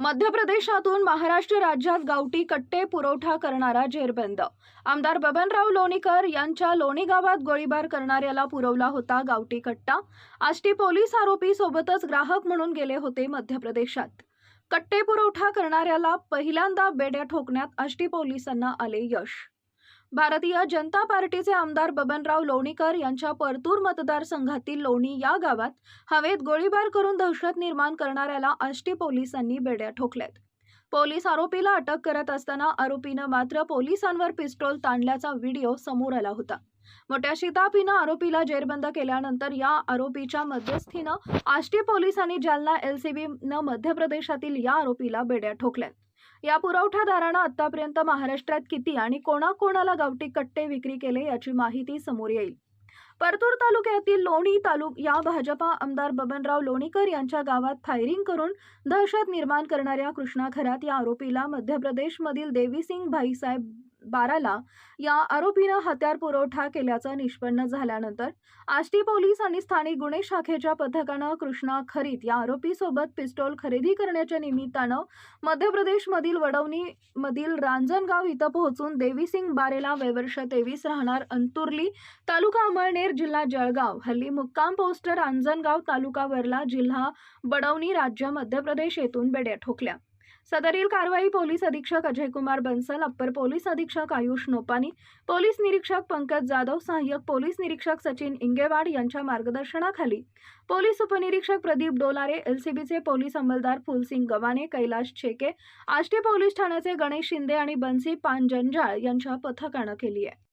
मध्य प्रदेशातून महाराष्ट्र राज्यात गावठी कट्टे पुरवठा करणारा जेरबंद. आमदार बबनराव लोणीकर यांच्या लोणी गावात गोळीबार करणाऱ्याला पुरवला होता गावठी कट्टा. आष्टी पोलीस आरोपी सोबतच ग्राहक म्हणून गेले होते मध्य प्रदेशात कट्टे पुरवठा करणाऱ्याला पहिल्यांदा बेड्या ठोकण्यात आष्टी पोलिसांना आले यश. भारतीय जनता पार्टीचे आमदार बबनराव लोणीकर यांच्या परतूर मतदारसंघातील लोणी या गावात हवेत गोळीबार करून दहशत निर्माण करणाऱ्याला आष्टी पोलिसांनी बेड्या ठोकल्यात. पोलीस आरोपीला अटक करत असताना आरोपीनं मात्र पोलिसांवर पिस्टॉल ताणल्याचा व्हिडिओ समोर आला होता. मोठ्या शिताफीनं आरोपीला जेरबंद केल्यानंतर या आरोपीच्या मध्यस्थीनं आष्टी पोलिसांनी जालना एलसीबीनं मध्य प्रदेशातील या आरोपीला बेड्या ठोकल्या. या पुरवठादारानं आतापर्यंत महाराष्ट्रात किती आणि कोणाकोणाला गावठी कट्टे विक्री केले याची माहिती समोर येईल. परतूर तालुक्यातील लोणी तालुक या भाजपा आमदार बबनराव लोणीकर यांच्या गावात फायरिंग करून दहशत निर्माण करणाऱ्या कृष्णा खरात या आरोपीला मध्य प्रदेशमधील देवीसिंग भाईसाहेब बाराला या आरोपीनं हत्यार पुरवठा केल्याचं निष्पन्न झाल्यानंतर आष्टी पोलीस आणि स्थानिक गुन्हे शाखेच्या पथकानं कृष्णा खरीत या आरोपीसोबत पिस्टॉल खरेदी करण्याच्या निमित्तानं मध्य प्रदेशमधील वडवणी मधील रांजणगाव इथं पोहोचून देवीसिंग बारेला वयवर्ष तेवीस राहणार अंतुर्ली तालुका अमळनेर जिल्हा जळगाव हल्ली मुक्काम पोस्ट रांजणगाव तालुका वरला जिल्हा बडवणी राज्य मध्य प्रदेश येथून बेड्या ठोकल्या. सदरील कारवाई पोलीस अधीक्षक अजयकुमार बन्सल अप्पर पोलीस अधीक्षक आयुष नोपानी पोलीस निरीक्षक पंकज जाधव सहाय्यक पोलीस निरीक्षक सचिन इंगेवाड यांच्या मार्गदर्शनाखाली. पोलीस उपनिरीक्षक प्रदीप डोलारे एलसीबीचे पोलीस अंमलदार फुलसिंग गवाने कैलाश छेके आष्टी पोलीस ठाण्याचे गणेश शिंदे आणि बन्सी पान जंजाळ यांच्या पथकानं केली आहे.